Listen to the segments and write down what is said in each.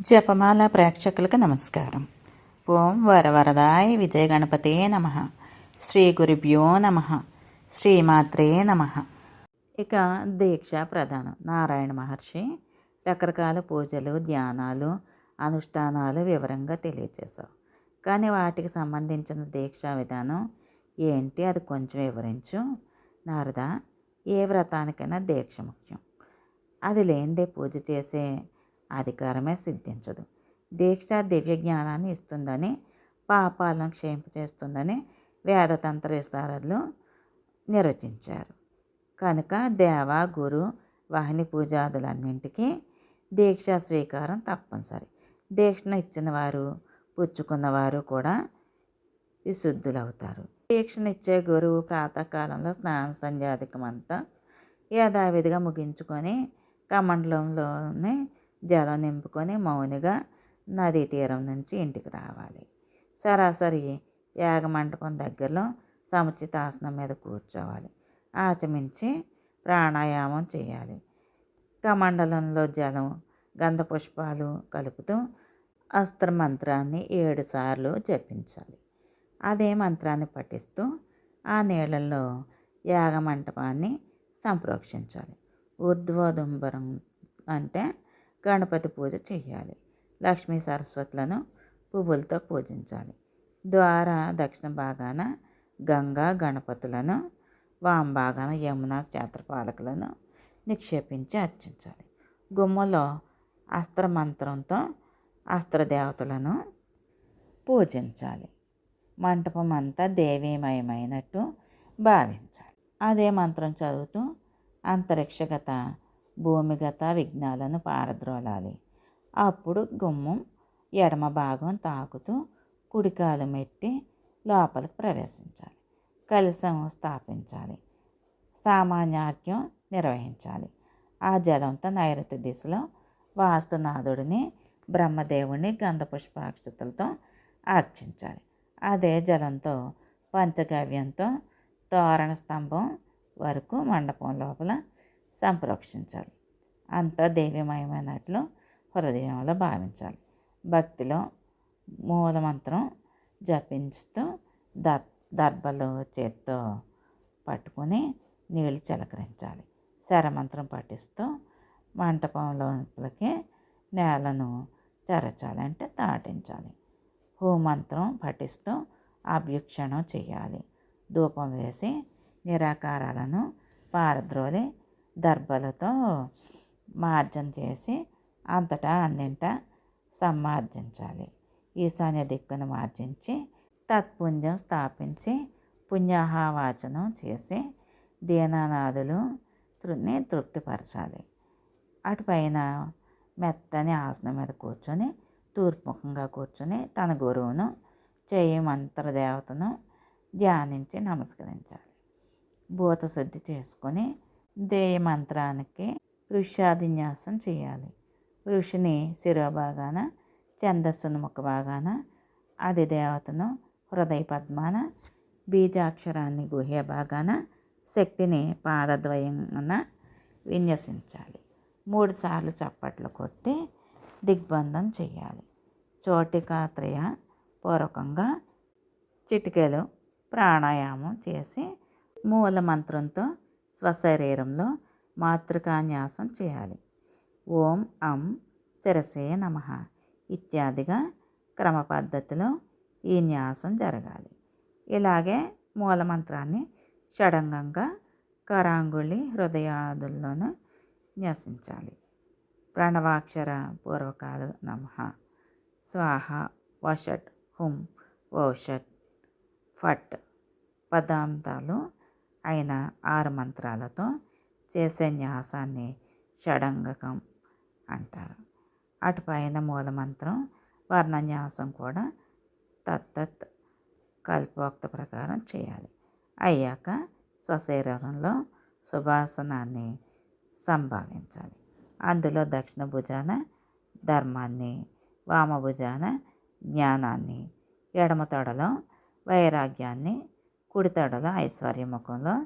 జపమాల ప్రేక్షకులకు నమస్కారం. ఓం వరవరదాయ విజయ గణపతే నమ. శ్రీ గురుభ్యో నమ. శ్రీమాత్రే నమ. ఇక దీక్ష ప్రధానం. నారాయణ మహర్షి రకరకాల పూజలు ధ్యానాలు అనుష్ఠానాలు వివరంగా తెలియజేశావు కానీ వాటికి సంబంధించిన దీక్షా విధానం ఏంటి? అది కొంచెం వివరించు. నారద ఏ వ్రతానికైనా దీక్ష ముఖ్యం. అది లేనిదే పూజ చేసే అధికారమే సిద్ధించదు. దీక్ష దివ్య జ్ఞానాన్ని ఇస్తుందని పాపాలను క్షేమించేస్తుందని వేదతంత్ర విశారదులు నిర్వచించారు. కనుక దేవ గురు వాహిని పూజాదులన్నింటికీ దీక్ష స్వీకారం తప్పనిసరి. దీక్షను ఇచ్చిన వారు పుచ్చుకున్నవారు కూడా విశుద్ధులవుతారు. దీక్షనిచ్చే గురువు ప్రాతకాలంలో స్నాన సంధ్యాధికమంతా యథావిధిగా ముగించుకొని కమండలంలోనే జలం నింపుకొని మౌనిగా నదీ తీరం నుంచి ఇంటికి రావాలి. సరాసరి యాగమంటపం దగ్గరలో సముచిత ఆసనం మీద కూర్చోవాలి. ఆచమించి ప్రాణాయామం చేయాలి. కమండలంలో జలం గంధ పుష్పాలు కలుపుతూ అస్త్ర మంత్రాన్ని ఏడు సార్లు జపించాలి. అదే మంత్రాన్ని పఠిస్తూ ఆ నీళ్ళల్లో యాగమంటపాన్ని సంప్రోక్షించాలి. ఊర్ధ్వదుంబరం అంటే గణపతి పూజ చేయాలి లక్ష్మీ సరస్వతులను పువ్వులతో పూజించాలి. ద్వార దక్షిణ భాగాన గంగా గణపతులను వామ భాగాన యమున క్షేత్రపాలకులను నిక్షేపించి అర్చించాలి. గుమ్మలో అస్త్ర మంత్రంతో అస్త్రదేవతలను పూజించాలి. మంటపం అంతా దేవీమయమైనట్టు భావించాలి. అదే మంత్రం చదువుతూ అంతరిక్షగత భూమిగత విఘ్నాలను పారద్రోలాలి. అప్పుడు గుమ్మం ఎడమ భాగం తాకుతూ కుడికాలు మెట్టి లోపలికి ప్రవేశించాలి. కలశం స్థాపించాలి. సామాన్యార్క్యం నిర్వహించాలి. ఆ జలంతో నైరుతి దిశలో వాస్తునాథుడిని బ్రహ్మదేవుని గంధపుష్పాక్షతలతో అర్చించాలి. అదే జలంతో పంచగవ్యంతో తోరణ స్తంభం వరకు మండపం లోపల సంప్రోక్షించాలి. అంతా దేవీమయమైనట్లు హృదయంలో భావించాలి. భక్తిలో మూలమంత్రం జపించుతూ దర్ దర్భలు చేత్తో పట్టుకొని నీళ్ళు చిలకరించాలి. శరమంత్రం పఠిస్తూ మంటపంలోపలికి నేలను చెరచాలి అంటే తాటించాలి. హోమంత్రం పఠిస్తూ అభ్యుక్షణం చేయాలి. ధూపం వేసి నిరాకారాలను పారద్రోలి దర్భలతో మార్జన చేసి అంతటా అన్నింట సమ్మార్జించాలి ఈశాన్య దిక్కును మార్జించి తత్పుంజం స్థాపించి పుణ్యాహవాచనం చేసి దీనానాథులు తృని తృప్తిపరచాలి. అటుపైన మెత్తని ఆసనం మీద కూర్చొని తూర్పుముఖంగా కూర్చొని తన గురువును చేయి మంత్రదేవతను ధ్యానించి నమస్కరించాలి. భూతశుద్ధి చేసుకొని దేయ మంత్రానికి ఋష్యాదిన్యాసం చేయాలి. ఋషిని శిరోభాగాన ఛందస్సును ముఖ భాగాన అది దేవతను హృదయ పద్మాన బీజాక్షరాన్ని గుహ్య భాగాన శక్తిని పాదద్వయంన విన్యసించాలి. మూడు సార్లు చప్పట్లు కొట్టి దిగ్బంధం చేయాలి. చోటికాత్రయ పూర్వకంగా చిటికెలు ప్రాణాయామం చేసి మూల మంత్రంతో స్వశరీరంలో మాతృకాన్యాసం చేయాలి. ఓం అం శిరసే నమ ఇత్యాదిగా క్రమ పద్ధతిలో ఈ న్యాసం జరగాలి. ఇలాగే మూలమంత్రాన్ని షడంగంగా కరాంగుళి హృదయాదుల్లోనూ న్యసించాలి. ప్రణవాక్షర పూర్వకాలు నమ. స్వాహ వషట్ హుం ఓషట్ ఫట్ పదాంతాలు అయిన ఆరు మంత్రాలతో చేసే న్యాసాన్ని షడంగకం అంటారు. అటుపైన మూలమంత్రం వర్ణన్యాసం కూడా తత్తత్ కల్పోక్త ప్రకారం చేయాలి. అయ్యాక స్వశరీరంలో సుభాసనాన్ని సంభావించాలి. అందులో దక్షిణ భుజాన ధర్మాన్ని వామ భుజాన జ్ఞానాన్ని ఎడమ తొడలో వైరాగ్యాన్ని కుడి ముఖంలో ఆ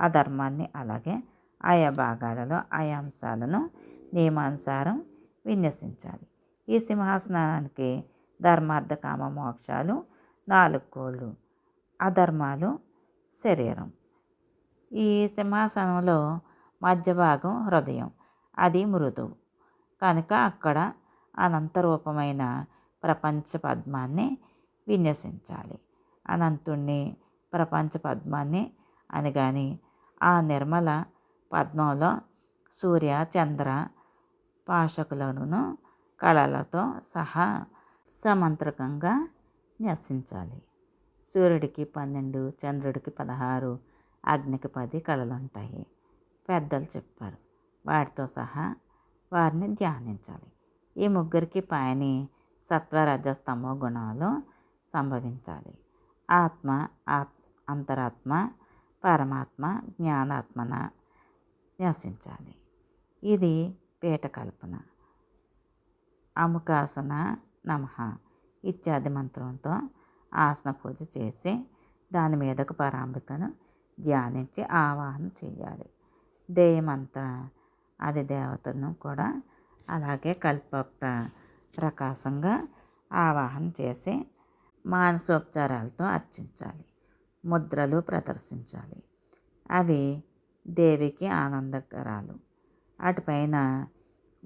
అధర్మాన్ని అలాగే ఆయా భాగాలలో ఆయా అంశాలను నియమానుసారం విన్యసించాలి. ఈ సింహాసనానికి ధర్మార్థ కామ మోక్షాలు నాలుగు కోళ్ళు అధర్మాలు శరీరం. ఈ సింహాసనంలో మధ్య భాగం హృదయం అది మృదువు. కనుక అక్కడ అనంతరూపమైన ప్రపంచ పద్మాన్ని విన్యసించాలి. అనంతుణ్ణి ప్రపంచ పద్మాన్ని అనగాని ఆ నిర్మల పద్మంలో సూర్య చంద్ర పాషకులను కళలతో సహా సమంత్రకంగా న్యసించాలి. సూర్యుడికి పన్నెండు చంద్రుడికి పదహారు అగ్నికి పది కళలు ఉంటాయి పెద్దలు చెప్పారు. వాటితో సహా వారిని ధ్యానించాలి. ఈ ముగ్గురికి పైన సత్వరజస్తమో గుణాలు సంభవించాలి. ఆత్మ ఆత్మ అంతరాత్మ పరమాత్మ జ్ఞానాత్మన న్యాసించాలి. ఇది పీఠ కల్పన అముకాసన నమ ఇత్యాది మంత్రంతో ఆసన పూజ చేసి దాని మీదకు పరాంబికను ధ్యానించి ఆవాహన చేయాలి. దేయమంత్ర అది దేవతను కూడా అలాగే కల్పొక్త ప్రకాశంగా ఆవాహన చేసి మానసోపచారాలతో అర్చించాలి. ముద్రలు ప్రదర్శించాలి. అవి దేవికి ఆనందకరాలు. అటుపైన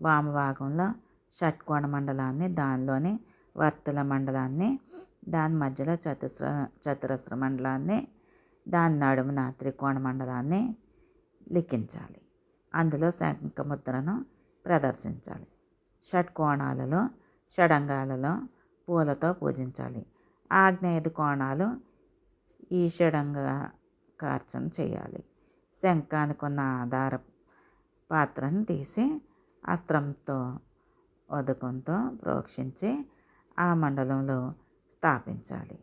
వామభాగంలో షట్కోణ మండలాన్ని దానిలోని వర్తుల మండలాన్ని దాని మధ్యలో చతుస్ర చతురస్ర మండలాన్ని దాని నడుమున త్రికోణ మండలాన్ని లిఖించాలి. అందులో శంఖముద్రను ప్రదర్శించాలి. షట్కోణాలలో షడంగాలలో పూలతో పూజించాలి. ఆగ్నేయది కోణాలు ఈషడంగా కార్చన చేయాలి. శంఖానికి ఉన్న ఆధార పాత్రను తీసి అస్త్రంతో ఉదకంతో ప్రోక్షించి ఆ మండలంలో స్థాపించాలి.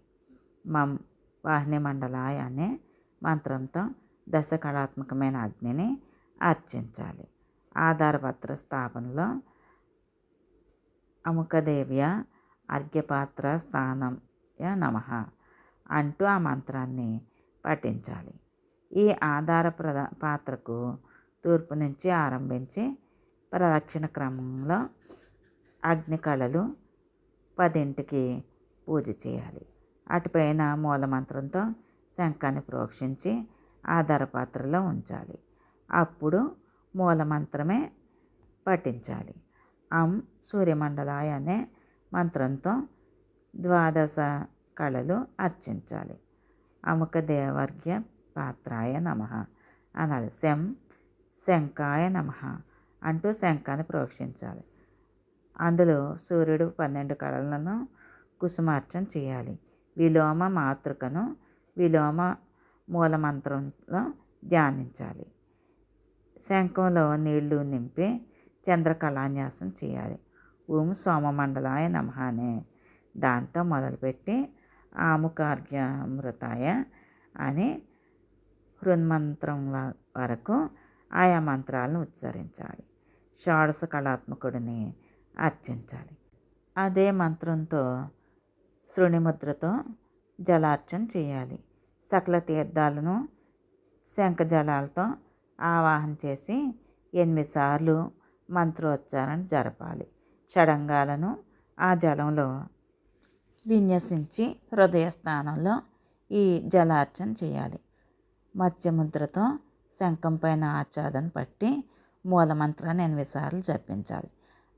మం వాహిని మండలాయ అనే మంత్రంతో దశ కళాత్మకమైన అగ్నిని అర్చించాలి. ఆధారపత్ర స్థాపనలో అముకదేవ్య అర్ఘ్యపాత్ర స్థానం య నమ. అంటూ ఆ మంత్రాన్ని పఠించాలి. ఈ ఆధార ప్రద పాత్రకు తూర్పు నుంచి ఆరంభించి ప్రదక్షిణ క్రమంలో అగ్ని కళలు పదింటికి పూజ చేయాలి. అటుపైన మూలమంత్రంతో శంఖాన్ని ప్రోక్షించి ఆధార పాత్రలో ఉంచాలి. అప్పుడు మూలమంత్రమే పఠించాలి. అం సూర్యమండలాయ అనే మంత్రంతో ద్వాదశ కళలు అర్చించాలి. అముక దేవర్గ్య పాత్రాయ నమ. అనాలి శం శంకాయ నమ అంటూ శంఖాన్ని ప్రోక్షించాలి. అందులో సూర్యుడు పన్నెండు కళలను కుసుమార్చన చేయాలి. విలోమ మాతృకను విలోమ మూలమంత్రంలో ధ్యానించాలి. శంఖంలో నీళ్ళు నింపి చంద్రకళాన్యాసం చేయాలి. ఓం సోమమండలాయ నమ అనే దాంతో మొదలుపెట్టి ఆముకార్ఘ్యామృతాయ అని హృన్మంత్రం వరకు ఆయా మంత్రాలను ఉచ్చరించాలి. షాడస కళాత్మకుడిని అర్చించాలి. అదే మంత్రంతో శృణిముద్రతో జలార్చన చేయాలి. సకల తీర్థాలను శంఖజలాలతో ఆవాహన చేసి ఎనిమిది సార్లు మంత్రోచ్చారణ జరపాలి. షడంగాలను ఆ జలంలో విన్యసించి హృదయ స్థానంలో ఈ జలార్చన చేయాలి. మత్స్యముద్రతో శంఖం పైన ఆచ్ఛాదన పట్టి మూలమంత్రాన్ని ఎనిమిది సార్లు జపించాలి.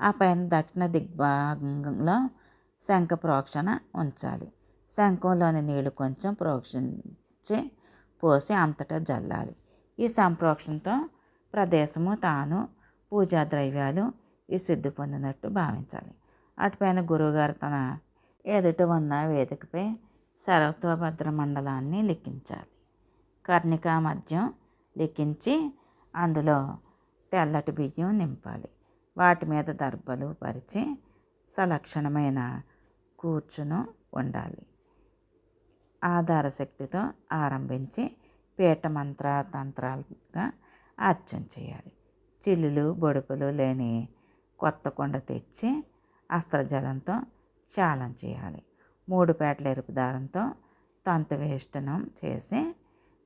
ఆ పైన దక్షిణ దిగ్భాగంలో శంఖ ప్రోక్షణ ఉంచాలి. శంఖంలోని నీళ్ళు కొంచెం ప్రోక్షించి పోసి అంతటా జల్లాలి. ఈ సంప్రోక్షణతో ప్రదేశము తాను పూజా ద్రవ్యాలు ఈ సిద్ధి పొందినట్టు భావించాలి. అటుపైన గురువుగారు తన ఎదుట ఉన్న వేదికపై సర్వత్వభద్ర మండలాన్ని లిఖించాలి. కర్ణికా మద్యం లిఖించి అందులో తెల్లటి బియ్యం నింపాలి. వాటి మీద దర్భలు పరిచి సలక్షణమైన కూర్చును ఉండాలి. ఆధారశక్తితో ఆరంభించి పీఠ మంత్ర తంత్రాలుగా అర్చన చేయాలి. చిల్లులు బొడుపులు లేని కొత్త కొండ తెచ్చి అస్త్రజలంతో శాలం చేయాలి. మూడు పేటల ఎరుపు దారంతో తంతు వేష్టనం చేసి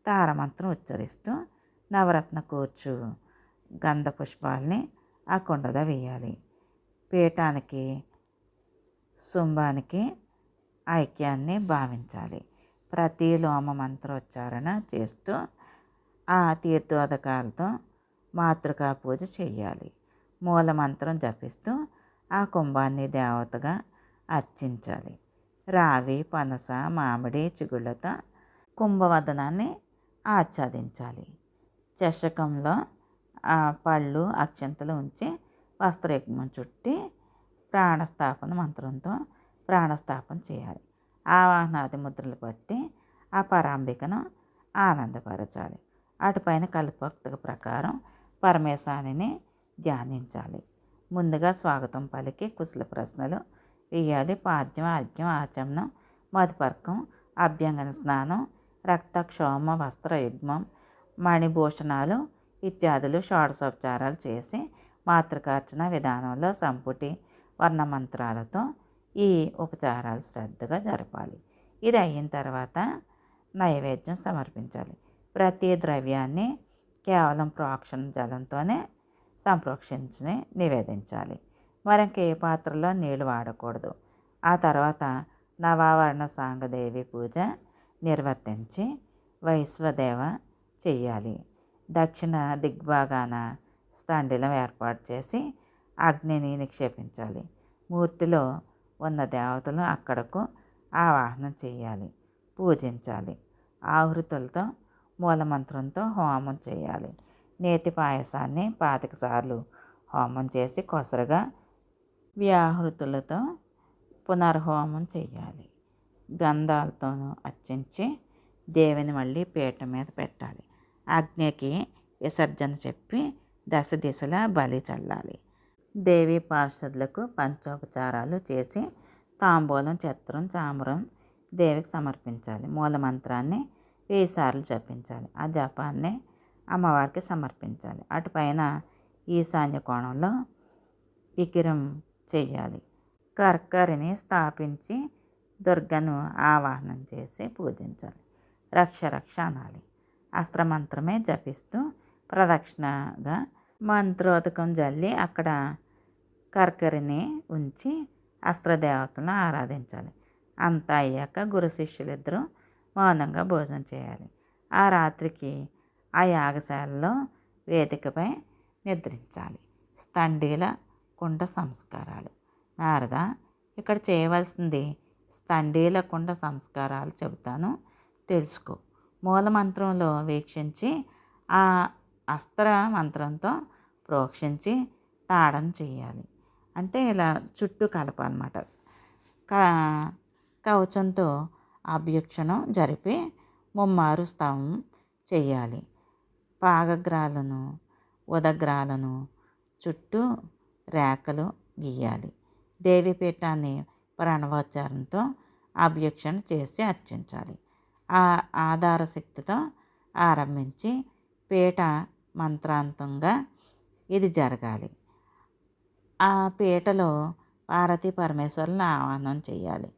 తారమంత్రం ఉచ్చరిస్తూ నవరత్న కూర్చు గంధ పుష్పాల్ని ఆ కొండలో వేయాలి. పీఠానికి శుంభానికి ఐక్యాన్ని భావించాలి. ప్రతి లోమ మంత్రోచ్చారణ చేస్తూ ఆ తీర్థోదకాలతో మాతృకా పూజ చేయాలి. మూల మంత్రం జపిస్తూ ఆ కుంభాన్ని దేవతగా అర్చించాలి. రావి పనస మామిడి చిగుళ్ళతో కుంభవదనాన్ని ఆచ్ఛాదించాలి. చషకంలో ఆ పళ్ళు అక్షంతలు ఉంచి వస్త్రయజ్ఞం చుట్టి ప్రాణస్థాపన మంత్రంతో ప్రాణస్థాపన చేయాలి. ఆవాహనాది ముద్రలు పట్టి ఆ పరాంబికను ఆనందపరచాలి. అటుపైన కల్పోక్త ప్రకారం పరమేశానిని ధ్యానించాలి. ముందుగా స్వాగతం పలికి కుశల ప్రశ్నలు వేయాలి పాద్యం అర్ఘ్యం ఆచమనం మధుపర్కం అభ్యంగన స్నానం రక్తక్షోమ వస్త్రయుగ్మం మణిభూషణాలు ఇత్యాదులు షోడశోపచారాలు చేసి మాతృకార్చన విధానంలో సంపుటి వర్ణమంత్రాలతో ఈ ఉపచారాలు శ్రద్ధగా జరపాలి. ఇది అయిన తర్వాత నైవేద్యం సమర్పించాలి. ప్రతి ద్రవ్యాన్ని కేవలం ప్రోక్షణ జలంతోనే సంప్రోక్షించి నివేదించాలి. మరింకే ఏ పాత్రలో నీళ్ళు వాడకూడదు. ఆ తర్వాత నవావరణ సాంగదేవి పూజ నిర్వర్తించి వైశ్వదేవ చెయ్యాలి. దక్షిణ దిగ్భాగాన స్థండిలం ఏర్పాటు చేసి అగ్నిని నిక్షేపించాలి. మూర్తిలో ఉన్న దేవతలు అక్కడకు ఆవాహనం చేయాలి పూజించాలి. ఆహృతులతో మూలమంత్రంతో హోమం చేయాలి నేతి పాయసాన్ని పాతిక సార్లు హోమం చేసి కొసరగా వ్యాహృతులతో పునర్హోమం చేయాలి గంధాలతోనూ అర్చించి దేవిని మళ్ళీ పీట మీద పెట్టాలి. అగ్నికి విసర్జన చెప్పి దశ దిశలా బలి చల్లాలి. దేవి పార్షదులకు పంచోపచారాలు చేసి తాంబూలం చిత్రం చామరం దేవికి సమర్పించాలి. మూలమంత్రాన్ని వెయ్యి జపించాలి. ఆ జపాన్ని అమ్మవారికి సమర్పించాలి. అటుపైన ఈశాన్య కోణంలో వికిరం చేయాలి కర్కరిని స్థాపించి దుర్గను ఆవాహనం చేసి పూజించాలి. రక్ష రక్ష అనాలి. అస్త్రమంత్రమే జపిస్తూ ప్రదక్షిణగా మంత్రోదకం జల్లి అక్కడ కర్కరిని ఉంచి అస్త్రదేవతలను ఆరాధించాలి. అంతా అయ్యాక గురు శిష్యులిద్దరూ మౌనంగా భోజనం చేయాలి. ఆ రాత్రికి ఆ యాగశాలలో వేదికపై నిద్రించాలి. స్తండీల కుండ సంస్కారాలు. నారద ఇక్కడ చేయవలసింది స్థండీల కుండ సంస్కారాలు చెబుతాను. తెలుసుకో. మూలమంత్రంలో వీక్షించి ఆ అస్త్ర మంత్రంతో ప్రోక్షించి తాడం చేయాలి. అంటే ఇలా చుట్టూ కలపాలన్నమాట. కవచంతో అభ్యక్షణం జరిపి ముమ్మారు స్థావం చేయాలి. పాగగ్రాలను ఉదగ్రాలను చుట్టూ రేఖలు గీయాలి. దేవీపీఠాన్ని ప్రణవోచ్చారంతో అభ్యక్షణ చేసి అర్చించాలి. ఆ ఆధార శక్తితో ఆరంభించి పీట మంత్రాంతంగా ఇది జరగాలి. ఆ పీటలో పార్వతీ పరమేశ్వరులను ఆహ్వానం చేయాలి.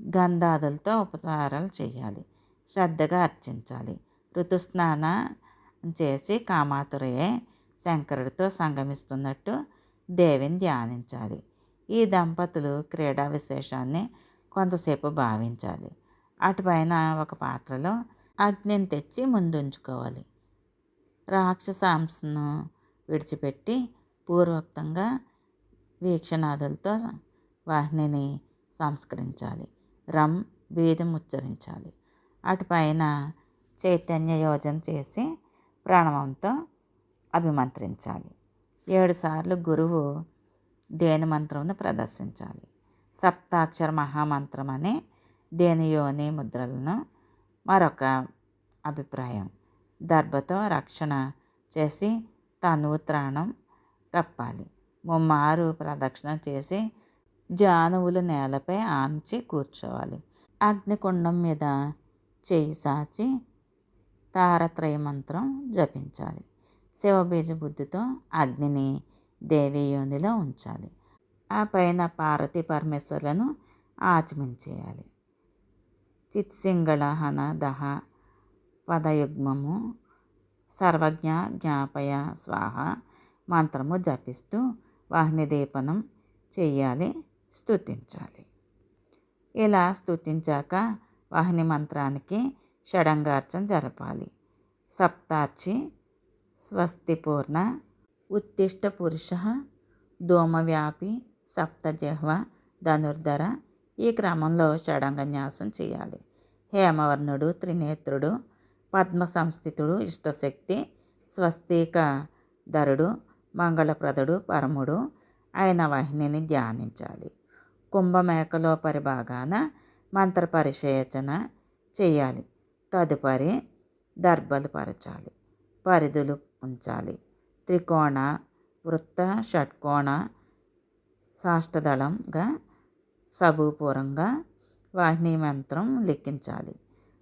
గంధాదులతో ఉపచారాలు చేయాలి. శ్రద్ధగా అర్చించాలి. ఋతుస్నాన చేసి కామాతురయే శంకరుడితో సంగమిస్తున్నట్టు దేవిని ధ్యానించాలి. ఈ దంపతులు క్రీడా విశేషాన్ని కొంతసేపు భావించాలి. అటుపైన ఒక పాత్రలో అగ్నిని తెచ్చి ముందుంచుకోవాలి. రాక్షసాంశను విడిచిపెట్టి పూర్వక్తంగా వీక్షణాదులతో వాహినిని సంస్కరించాలి. రం వేదం ఉచ్చరించాలి అటుపైన చైతన్య యోజన చేసి ప్రణవంతో అభిమంత్రించాలి. ఏడుసార్లు గురువు దేని మంత్రంను ప్రదర్శించాలి? సప్తాక్షర మహామంత్రం అనే దేనియోని ముద్రలను మరొక అభిప్రాయం. దర్భతో రక్షణ చేసి తనుత్రాణం కప్పాలి. ముమ్మారు ప్రదక్షిణ చేసి జానువులు నేలపై ఆంచి కూర్చోవాలి. అగ్నికుండం మీద చేయి సాచి తారత్రయ మంత్రం జపించాలి. శివబీజ బుద్ధితో అగ్నిని దేవి యోనిలో ఉంచాలి. ఆ పైన పార్వతీ పరమేశ్వరులను ఆచమించేయాలి చిత్సింగళ హన దహ పదయుగ్మము సర్వజ్ఞ జ్ఞాపయ స్వాహ మంత్రము జపిస్తూ వాహిని దీపనం చేయాలి స్తుతించాలి. ఇలా స్తుతించాక వాహిని మంత్రానికి షడంగార్చన జరపాలి. సప్తార్చి స్వస్తిపూర్ణ ఉత్తిష్ట పురుష ధూమవ్యాపి సప్తజహ్వ ధనుర్ధర ఈ క్రమంలో షడంగన్యాసం చేయాలి. హేమవర్ణుడు త్రినేత్రుడు పద్మ సంస్థితుడు ఇష్టశక్తి స్వస్తిక ధరుడు మంగళప్రదుడు పరముడు అయిన వాహినిని ధ్యానించాలి. కుంభమేకలో పరిభాగాన మంత్ర పరిశేచన చేయాలి. తదుపరి దర్భలు పరచాలి. పరిధులు ఉంచాలి. త్రికోణ వృత్త షట్కోణ సాష్టదళంగా సబూపూరంగా వాహిని మంత్రం లెక్కించాలి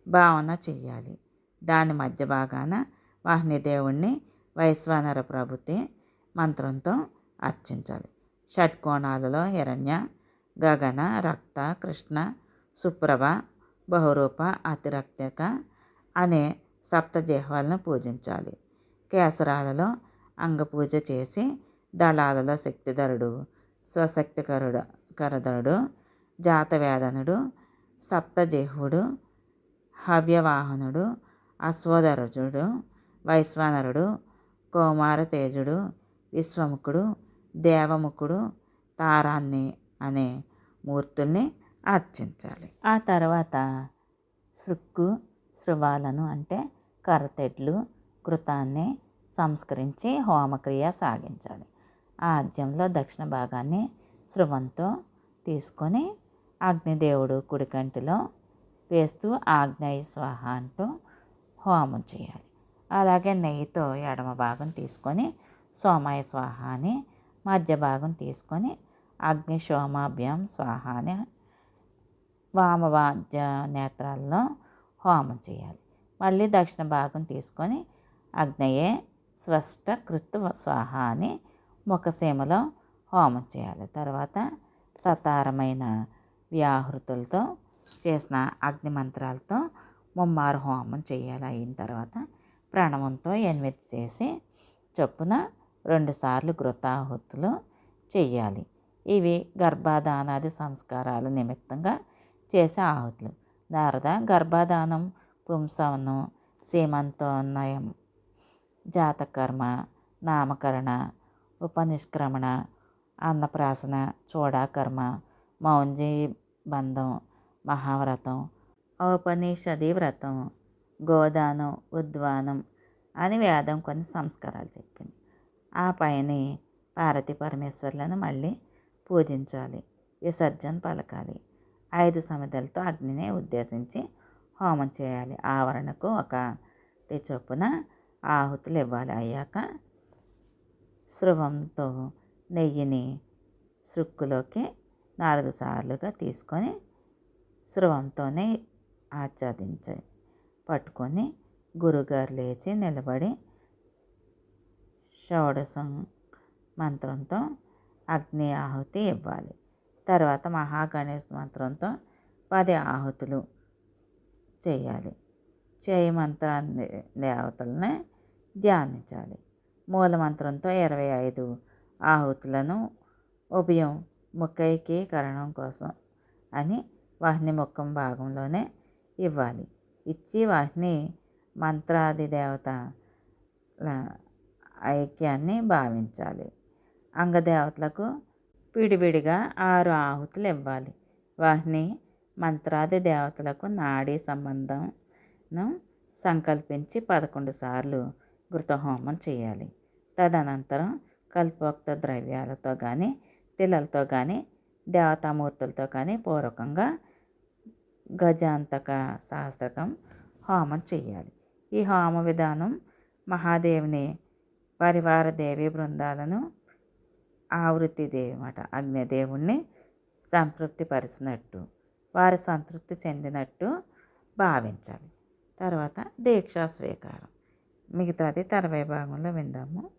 భావన చేయాలి దాని మధ్య భాగాన వాహిని దేవుణ్ణి వైశ్వానర ప్రభుతి మంత్రంతో అర్చించాలి. షట్కోణాలలో హిరణ్య గగన రక్త కృష్ణ సుప్రభ బహురూప అతిరక్తక అనే సప్తజీహ్వాలను పూజించాలి. కేసరాలలో అంగపూజ చేసి దళాలలో శక్తిధరుడు స్వశక్తికరుడు కరధరుడు జాతవేదనుడు సప్తజేహుడు హవ్యవాహనుడు అశ్వధరుజుడు వైశ్వానరుడు కౌమారతేజుడు విశ్వముఖుడు దేవముఖుడు తారాన్ని అనే మూర్తుల్ని అర్చించాలి. ఆ తర్వాత సృక్కు శృవాలను అంటే కరతెడ్లు కృతాన్ని సంస్కరించి హోమక్రియ సాగించాలి. ఆద్యంలో దక్షిణ భాగాన్ని శృవంతో తీసుకొని అగ్నిదేవుడు కుడికంటిలో వేస్తూ ఆగ్నేయ స్వాహ అంటూ హోమం చేయాలి. అలాగే నెయ్యితో ఎడమ భాగం తీసుకొని సోమాయ స్వాహ అని మధ్య భాగం తీసుకొని అగ్ని సోమాభ్యం స్వాహ అని వామవాద్య నేత్రాల్లో హోమం చేయాలి. మళ్ళీ దక్షిణ భాగం తీసుకొని అగ్నయే స్వష్ట కృత్ స్వాహ అని ముఖసీమలో హోమం చేయాలి. తర్వాత సతారమైన వ్యాహృతులతో చేసిన అగ్ని మంత్రాలతో ముమ్మారు హోమం చేయాలి. అయిన తర్వాత ప్రాణవంతో ఎనిమిది చేసి చొప్పున రెండుసార్లు గృతాహుతులు చేయాలి ఇవి గర్భాధానాది సంస్కారాల నిమిత్తంగా చేసే ఆహుతులు. నారద గర్భాధానం పుంసవనం సీమంతోన్నయం జాతకర్మ నామకరణ ఉపనిష్క్రమణ అన్నప్రాసన చూడాకర్మ మౌంజీ బంధం మహావ్రతం ఔపనిషది వ్రతం గోదానం ఉద్వానం అని వేదం కొన్ని సంస్కారాలు చెప్పింది. ఆ పైన పార్వతి పరమేశ్వర్లను మళ్ళీ పూజించాలి విసర్జన పలకాలి ఐదు సమిధలతో అగ్నిని ఉద్దేశించి హోమం చేయాలి. ఆవరణకు ఒక చొప్పున ఆహుతులు ఇవ్వాలి అయ్యాక శృవంతో నెయ్యిని సుక్కులోకి నాలుగు సార్లుగా తీసుకొని శృవంతోనే ఆచ్ఛాదించండి పట్టుకొని గురుగారు లేచి నిలబడి షోడసం మంత్రంతో అగ్ని ఆహుతి ఇవ్వాలి. తర్వాత మహాగణేష్ మంత్రంతో పది ఆహుతులు చేయాలి. చేయి మంత్రాన్ని దేవతలని ధ్యానించాలి. మూలమంత్రంతో ఇరవై ఐదు ఆహుతులను ఉభయం ముఖైకీకరణం కోసం అని వాహిని ముఖం భాగంలోనే ఇవ్వాలి. ఇచ్చి వాహిని మంత్రాది దేవత ఐక్యాన్ని భావించాలి. అంగదేవతలకు విడివిడిగా ఆరు ఆహుతులు ఇవ్వాలి. వాహిని మంత్రాది దేవతలకు నాడీ సంబంధం సంకల్పించి పదకొండు సార్లు ఘృతహోమం చేయాలి. తదనంతరం కల్పోక్త ద్రవ్యాలతో కానీ తిలలతో కానీ దేవతామూర్తులతో కానీ పూర్వకంగా గజాంతక సహస్రకం హోమం చేయాలి. ఈ హోమ విధానం మహాదేవుని పరివార దేవి బృందాలను ఆవృత్తి దేవి అన్నమాట అగ్నిదేవుణ్ణి సంతృప్తిపరిచినట్టు వారి సంతృప్తి చెందినట్టు భావించాలి. తర్వాత దీక్షా స్వీకారం. మిగతాది తర్వాయి భాగంలో విందాము.